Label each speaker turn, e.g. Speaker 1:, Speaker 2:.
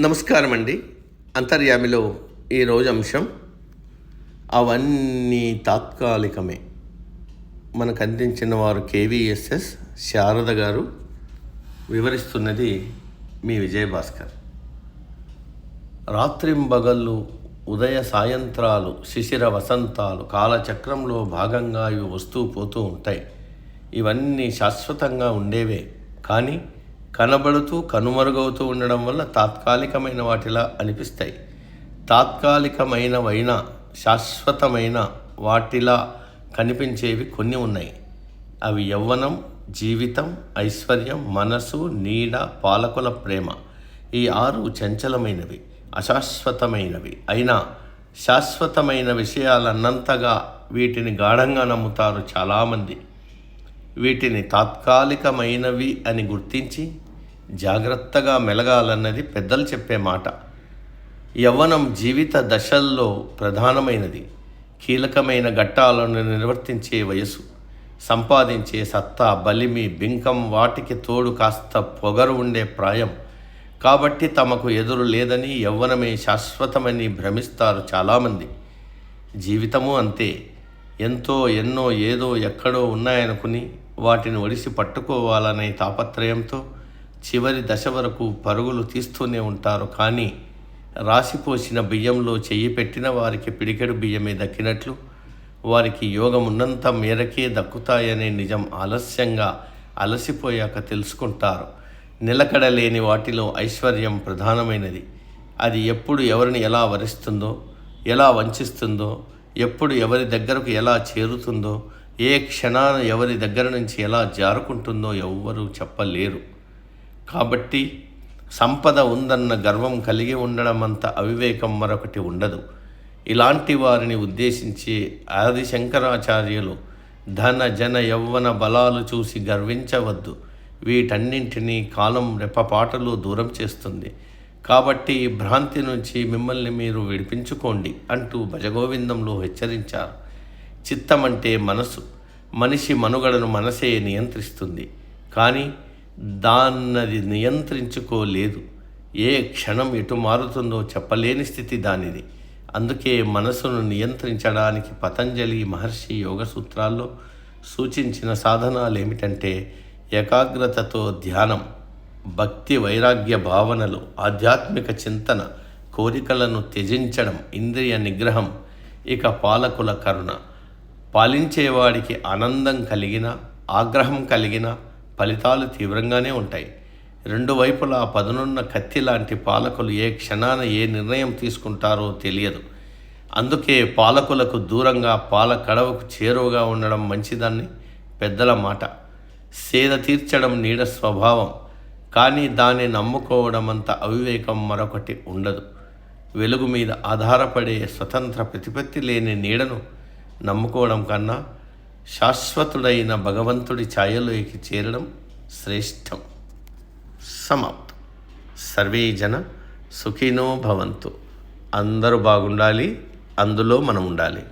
Speaker 1: నమస్కారం అండి అంతర్యామిలో ఈరోజు అంశం అవన్నీ తాత్కాలికమే. మనకు అందించిన వారు కేవీఎస్ఎస్ శారద గారు వివరిస్తున్నది మీ విజయభాస్కర్. రాత్రింబగళ్ళు ఉదయ సాయంత్రాలు శిశిర వసంతాలు కాలచక్రంలో భాగంగా ఇవి వస్తూ పోతూ ఉంటాయి. ఇవన్నీ శాశ్వతంగా ఉండేవే. కానీ కనబడుతూ కనుమరుగవుతూ ఉండడం వల్ల తాత్కాలికమైన వాటిలా అనిపిస్తాయి. తాత్కాలికమైనవైన శాశ్వతమైన వాటిలా కనిపించేవి కొన్ని ఉన్నాయి. అవి యవ్వనం జీవితం ఐశ్వర్యం మనసు నీడ పాలకుల ప్రేమ. ఈ ఆరు చంచలమైనవి అశాశ్వతమైనవి. అయినా శాశ్వతమైన విషయాలన్నంతగా వీటిని గాఢంగా నమ్ముతారు చాలామంది. వీటిని తాత్కాలికమైనవి అని గుర్తించి జాగ్రత్తగా మెలగాలన్నది పెద్దలు చెప్పే మాట. యవ్వనం జీవిత దశల్లో ప్రధానమైనది. కీలకమైన ఘట్టాలను నిర్వర్తించే వయసు సంపాదించే సత్తా బలిమి బింకం వాటికి తోడు కాస్త పొగరు ఉండే ప్రాయం. కాబట్టి తమకు ఎదురు లేదని యవ్వనమే శాశ్వతమని భ్రమిస్తారు చాలామంది. జీవితము అంతే. ఎంతో ఎన్నో ఏదో ఎక్కడో ఉన్నాయనుకుని వాటిని ఒడిసి పట్టుకోవాలనే తాపత్రయంతో చివరి దశ వరకు పరుగులు తీస్తూనే ఉంటారు. కానీ రాసిపోసిన బియ్యంలో చెయ్యి పెట్టిన వారికి పిడికెడు బియ్యమే దక్కినట్లు వారికి యోగం ఉన్నంత మేరకే దక్కుతాయనే నిజం ఆలస్యంగా అలసిపోయాక తెలుసుకుంటారు. నిలకడలేని వాటిలో ఐశ్వర్యం ప్రధానమైనది. అది ఎప్పుడు ఎవరిని ఎలా వరిస్తుందో ఎలా వంచిస్తుందో ఎప్పుడు ఎవరి దగ్గరకు ఎలా చేరుతుందో ఏ క్షణాన ఎవరి దగ్గర నుంచి ఎలా జారుకుంటుందో ఎవ్వరూ చెప్పలేరు. కాబట్టి సంపద ఉందన్న గర్వం కలిగి ఉండడం అంత అవివేకం మరొకటి ఉండదు. ఇలాంటి వారిని ఉద్దేశించి ఆది శంకరాచార్యులు ధన జన యౌవన బలాలు చూసి గర్వించవద్దు. వీటన్నింటినీ కాలం రెప్పపాటలు దూరం చేస్తుంది. కాబట్టి ఈ భ్రాంతి నుంచి మిమ్మల్ని మీరు విడిపించుకోండి అంటూ భజగోవిందంలో హెచ్చరించారు. చిత్తం అంటే మనసు మనిషి మనుగడను మనసే నియంత్రిస్తుంది. కానీ దాన్నది నియంత్రించుకోలేదు. ఏ క్షణం ఎటు మారుతుందో చెప్పలేని స్థితి దానిది. అందుకే మనసును నియంత్రించడానికి పతంజలి మహర్షి యోగ సూత్రాల్లో సూచించిన సాధనాలు ఏమిటంటే ఏకాగ్రతతో ధ్యానం భక్తి వైరాగ్య భావనలు ఆధ్యాత్మిక చింతన కోరికలను త్యజించడం ఇంద్రియ నిగ్రహం ఇక పాలకుల కరుణ. పాలించేవాడికి ఆనందం కలిగిన ఆగ్రహం కలిగిన ఫలితాలు తీవ్రంగానే ఉంటాయి. రెండు వైపులా పదునున్న కత్తి లాంటి పాలకులు ఏ క్షణాన ఏ నిర్ణయం తీసుకుంటారో తెలియదు. అందుకే పాలకులకు దూరంగా పాల కడవకు చేరువగా ఉండడం మంచిదని పెద్దల మాట. సేద తీర్చడం నీడ స్వభావం. కానీ దాన్ని నమ్ముకోవడం అంత అవివేకం మరొకటి ఉండదు. వెలుగు మీద ఆధారపడే స్వతంత్ర ప్రతిపత్తి లేని నీడను నమ్ముకోవడం కన్నా శాశ్వతుడైన భగవంతుడి ఛాయలోకి చేరడం శ్రేష్టం. సమాప్తం. సర్వే జన సుఖినో భవంతు. అందరూ బాగుండాలి అందులో మనం ఉండాలి.